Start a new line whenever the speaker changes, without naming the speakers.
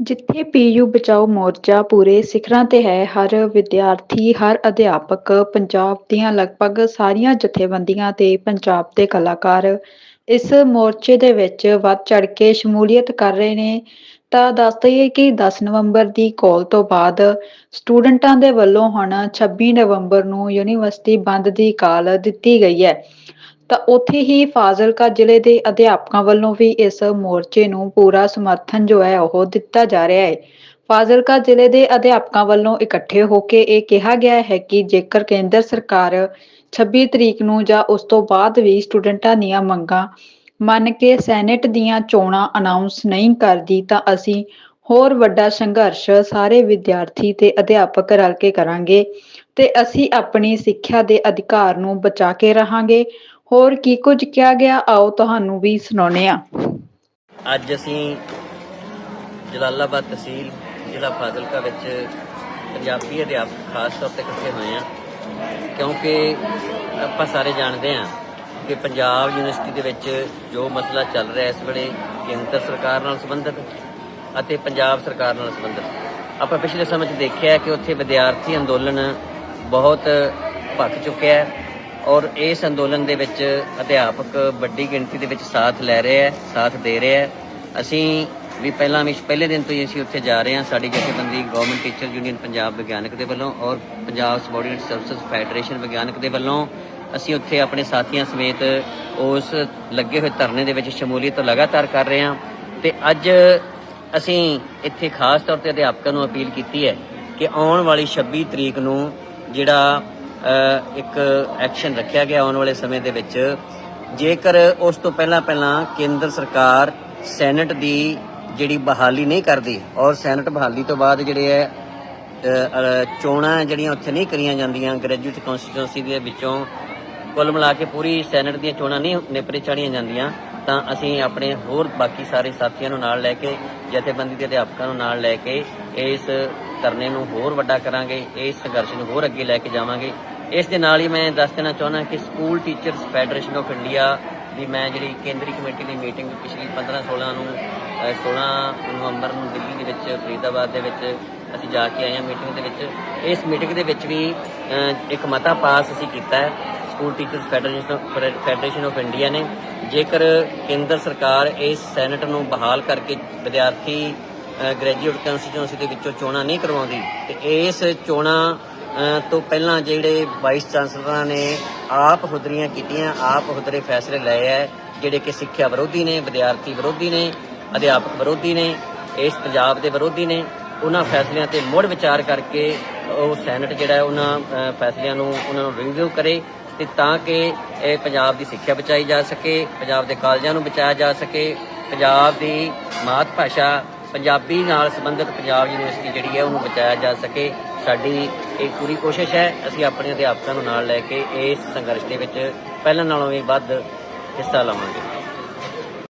ਜਿੱਥੇ ਪੀਯੂ ਬਚਾਓ ਮੋਰਚਾ ਪੂਰੇ ਸਿਖਰਾਂ ਤੇ ਹੈ, ਹਰ ਵਿਦਿਆਰਥੀ, ਹਰ ਅਧਿਆਪਕ ਪੰਜਾਬ ਦੀਆਂ ਲਗਭਗ ਸਾਰੀਆਂ ਜਥੇਬੰਦੀਆਂ ਤੇ ਪੰਜਾਬ ਦੇ ਕਲਾਕਾਰ ਇਸ ਮੋਰਚੇ ਦੇ ਵਿੱਚ ਵੱਧ ਚੜ ਕੇ ਸ਼ਮੂਲੀਅਤ ਕਰ ਰਹੇ ਨੇ। ਤਾਂ ਦੱਸ ਦਈਏ ਕਿ 10 ਨਵੰਬਰ ਦੀ ਕਾਲ ਤੋਂ ਬਾਅਦ ਸਟੂਡੈਂਟਾਂ ਦੇ ਵੱਲੋਂ ਹੁਣ 26 ਨਵੰਬਰ ਨੂੰ ਯੂਨੀਵਰਸਿਟੀ ਬੰਦ ਦੀ ਕਾਲ ਦਿੱਤੀ ਗਈ ਹੈ। ਤਾਂ ਉੱਥੇ ਹੀ ਫਾਜ਼ਿਲਕਾ ਜ਼ਿਲ੍ਹੇ ਦੇ ਅਧਿਆਪਕਾਂ ਵੱਲੋਂ ਵੀ ਇਸ ਮੋਰਚੇ ਨੂੰ ਪੂਰਾ ਸਮਰਥਨ ਜੋ ਹੈ ਉਹ ਦਿੱਤਾ ਜਾ ਰਿਹਾ ਹੈ। ਫਾਜ਼ਿਲਕਾ ਜ਼ਿਲ੍ਹੇ ਦੇ ਅਧਿਆਪਕਾਂ ਵੱਲੋਂ ਇਕੱਠੇ ਹੋ ਕੇ ਇਹ ਕਿਹਾ ਗਿਆ ਹੈ ਕਿ ਜੇਕਰ ਕੇਂਦਰ ਸਰਕਾਰ 26 ਤਰੀਕ ਨੂੰ ਜਾਂ ਉਸ ਤੋਂ ਬਾਅਦ ਵੀ ਸਟੂਡੈਂਟਾਂ ਦੀਆਂ ਮੰਗਾਂ ਮੰਨ ਕੇ ਸੈਨੇਟ ਦੀਆਂ ਚੋਣਾਂ ਅਨਾਉਂਸ ਨਹੀਂ ਕਰਦੀ ਤਾਂ ਅਸੀਂ ਹੋਰ ਵੱਡਾ ਸੰਘਰਸ਼ ਸਾਰੇ ਵਿਦਿਆਰਥੀ ਤੇ ਅਧਿਆਪਕ ਰਲ ਕੇ ਕਰਾਂਗੇ ਤੇ ਅਸੀਂ ਆਪਣੀ ਸਿੱਖਿਆ ਦੇ ਅਧਿਕਾਰ ਨੂੰ ਬਚਾ ਕੇ ਰਹਾਂਗੇ। ਹੋਰ ਕੀ ਕੁਝ ਕਿਹਾ ਗਿਆ? ਆਓ ਤੁਹਾਨੂੰ ਵੀ ਸੁਣਾਉਂਦੇ ਹਾਂ।
ਅੱਜ ਅਸੀਂ ਜਲਾਲਾਬਾਦ ਤਹਿਸੀਲ, ਜ਼ਿਲ੍ਹਾ ਫਾਜ਼ਿਲਕਾ ਵਿੱਚ ਪੰਜਾਬੀ ਅਧਿਆਪਕ ਖਾਸ ਤੌਰ ਤੇ ਇਕੱਠੇ ਹੋਏ ਹਾਂ, ਕਿਉਂਕਿ ਆਪਾਂ ਸਾਰੇ ਜਾਣਦੇ ਹਾਂ ਕਿ ਪੰਜਾਬ ਯੂਨੀਵਰਸਿਟੀ ਦੇ ਵਿੱਚ ਜੋ ਮਸਲਾ ਚੱਲ ਰਿਹਾ ਇਸ ਵੇਲੇ ਕੇਂਦਰ ਸਰਕਾਰ ਨਾਲ ਸੰਬੰਧਿਤ ਅਤੇ ਪੰਜਾਬ ਸਰਕਾਰ ਨਾਲ ਸੰਬੰਧਿਤ। ਆਪਾਂ ਪਿਛਲੇ ਸਮੇਂ 'ਚ ਦੇਖਿਆ ਕਿ ਉੱਥੇ ਵਿਦਿਆਰਥੀ ਅੰਦੋਲਨ ਬਹੁਤ ਭੱਖ ਚੁੱਕਿਆ ਹੈ। ਔਰ ਇਸ ਅੰਦੋਲਨ ਦੇ ਵਿੱਚ ਅਧਿਆਪਕ ਵੱਡੀ ਗਿਣਤੀ ਦੇ ਵਿੱਚ ਸਾਥ ਲੈ ਰਹੇ ਹੈ, ਸਾਥ ਦੇ ਰਹੇ ਹੈ। ਅਸੀਂ ਵੀ ਪਹਿਲਾਂ ਵੀ ਪਹਿਲੇ ਦਿਨ ਤੋਂ ਹੀ ਅਸੀਂ ਉੱਥੇ ਜਾ ਰਹੇ ਹਾਂ। ਸਾਡੀ ਜਥੇਬੰਦੀ ਗਵਰਨਮੈਂਟ ਟੀਚਰ ਯੂਨੀਅਨ ਪੰਜਾਬ ਵਿਗਿਆਨਕ ਦੇ ਵੱਲੋਂ ਔਰ ਪੰਜਾਬ ਸਬੋਰਡੀਨੇਟ ਸਰਵਿਸਿਜ਼ ਫੈਡਰੇਸ਼ਨ ਵਿਗਿਆਨਕ ਦੇ ਵੱਲੋਂ ਅਸੀਂ ਉੱਥੇ ਆਪਣੇ ਸਾਥੀਆਂ ਸਮੇਤ ਉਸ ਲੱਗੇ ਹੋਏ ਧਰਨੇ ਦੇ ਵਿੱਚ ਸ਼ਮੂਲੀਅਤ ਲਗਾਤਾਰ ਕਰ ਰਹੇ ਹਾਂ। ਤੇ ਅੱਜ ਅਸੀਂ ਇੱਥੇ ਖਾਸ ਤੌਰ ਤੇ ਅਧਿਆਪਕਾਂ ਨੂੰ ਅਪੀਲ ਕੀਤੀ ਹੈ ਕਿ ਆਉਣ ਵਾਲੀ 26 ਤਰੀਕ ਨੂੰ ਜਿਹੜਾ ਇੱਕ ਐਕਸ਼ਨ ਰੱਖਿਆ ਗਿਆ ਆਉਣ ਵਾਲੇ ਸਮੇਂ ਦੇ ਵਿੱਚ। ਜੇਕਰ ਉਸ ਤੋਂ ਪਹਿਲਾਂ ਪਹਿਲਾਂ ਕੇਂਦਰ ਸਰਕਾਰ ਸੈਨੇਟ ਦੀ ਜਿਹੜੀ ਬਹਾਲੀ ਨਹੀਂ ਕਰਦੀ ਔਰ ਸੈਨੇਟ ਬਹਾਲੀ ਤੋਂ ਬਾਅਦ ਜਿਹੜੇ ਹੈ ਚੋਣਾਂ ਜਿਹੜੀਆਂ ਉੱਥੇ ਨਹੀਂ ਕਰੀਆਂ ਜਾਂਦੀਆਂ ਗ੍ਰੈਜੂਏਟ ਕਨਸਟੀਟਿਊਂਸੀ ਦੇ ਵਿੱਚੋਂ ਕੁੱਲ ਮਿਲਾ ਕੇ ਪੂਰੀ ਸੈਨੇਟ ਦੀਆਂ ਚੋਣਾਂ ਨਹੀਂ ਨੇਪਰੇ ਚਾੜੀਆਂ ਜਾਂਦੀਆਂ, ਤਾਂ ਅਸੀਂ ਆਪਣੇ ਹੋਰ ਬਾਕੀ ਸਾਰੇ ਸਾਥੀਆਂ ਨੂੰ ਨਾਲ ਲੈ ਕੇ, ਜਥੇਬੰਦੀ ਦੇ ਅਧਿਆਪਕਾਂ ਨੂੰ ਨਾਲ ਲੈ ਕੇ ਇਸ ਧਰਨੇ ਨੂੰ ਹੋਰ ਵੱਡਾ ਕਰਾਂਗੇ, ਇਸ ਸੰਘਰਸ਼ ਨੂੰ ਹੋਰ ਅੱਗੇ ਲੈ ਕੇ ਜਾਵਾਂਗੇ। ਇਸ ਦੇ ਨਾਲ ਹੀ ਮੈਂ ਦੱਸ ਦੇਣਾ ਚਾਹੁੰਦਾ ਕਿ school teachers federation of India ਦੀ ਮੈਂ ਜਿਹੜੀ ਕੇਂਦਰੀ ਕਮੇਟੀ ਦੀ ਮੀਟਿੰਗ ਪਿਛਲੀ 15 16 ਨੂੰ ਅ, 16 ਨਵੰਬਰ ਨੂੰ ਦਿੱਲੀ ਦੇ ਵਿੱਚ ਫਰੀਦਾਬਾਦ ਦੇ ਵਿੱਚ ਅਸੀਂ ਜਾ ਕੇ ਆਏ ਹਾਂ ਮੀਟਿੰਗ ਦੇ ਵਿੱਚ। ਇਸ ਮੀਟਿੰਗ ਦੇ ਵਿੱਚ ਵੀ ਇੱਕ ਮਤਾ ਪਾਸ ਅਸੀਂ ਕੀਤਾ ਹੈ। School teachers federation federation of India ਨੇ ਜੇਕਰ ਕੇਂਦਰ ਸਰਕਾਰ ਇਸ ਸੈਨੇਟ ਨੂੰ ਬਹਾਲ ਕਰਕੇ ਵਿਦਿਆਰਥੀ ਗ੍ਰੈਜੂਏਟ ਕਨਸਟੀਟਿਊਂਸੀ ਦੇ ਵਿੱਚੋਂ ਚੋਣਾਂ ਨਹੀਂ ਕਰਵਾਉਂਦੀ ਤੇ ਇਸ ਚੋਣਾਂ ਤੋਂ ਪਹਿਲਾਂ ਜਿਹੜੇ ਵਾਈਸ ਚਾਂਸਲਰਾਂ ਨੇ ਆਪ ਹੁਦਰੀਆਂ ਕੀਤੀਆਂ, ਆਪ ਹੁਦਰੇ ਫੈਸਲੇ ਲਏ ਹੈ ਜਿਹੜੇ ਕਿ ਸਿੱਖਿਆ ਵਿਰੋਧੀ ਨੇ, ਵਿਦਿਆਰਥੀ ਵਿਰੋਧੀ ਨੇ, ਅਧਿਆਪਕ ਵਿਰੋਧੀ ਨੇ, ਇਸ ਪੰਜਾਬ ਦੇ ਵਿਰੋਧੀ ਨੇ, ਉਹਨਾਂ ਫੈਸਲਿਆਂ ਤੇ ਮੁੜ ਵਿਚਾਰ ਕਰਕੇ ਉਹ ਸੈਨੇਟ ਜਿਹੜਾ ਉਹਨਾਂ ਫੈਸਲਿਆਂ ਨੂੰ, ਉਹਨਾਂ ਨੂੰ ਰਿਵਿਊ ਕਰੇ ਤੇ ਤਾਂ ਕਿ ਇਹ ਪੰਜਾਬ ਦੀ ਸਿੱਖਿਆ ਬਚਾਈ ਜਾ ਸਕੇ, ਪੰਜਾਬ ਦੇ ਕਾਲਜਾਂ ਨੂੰ ਬਚਾਇਆ ਜਾ ਸਕੇ, ਪੰਜਾਬ ਦੀ ਮਾਤ ਭਾਸ਼ਾ ਪੰਜਾਬੀ ਨਾਲ ਸੰਬੰਧਿਤ ਪੰਜਾਬ ਯੂਨੀਵਰਸਿਟੀ ਜਿਹੜੀ ਹੈ ਉਹਨੂੰ ਬਚਾਇਆ ਜਾ ਸਕੇ। ਸਾਡੀ ਇਹ ਪੂਰੀ ਕੋਸ਼ਿਸ਼ ਹੈ, ਅਸੀਂ ਆਪਣੇ ਅਧਿਆਪਕਾਂ ਨੂੰ ਨਾਲ ਲੈ ਕੇ ਇਸ ਸੰਘਰਸ਼ ਦੇ ਵਿੱਚ ਪਹਿਲਾਂ ਨਾਲੋਂ ਵੀ ਵੱਧ ਹਿੱਸਾ ਲਵਾਂਗੇ।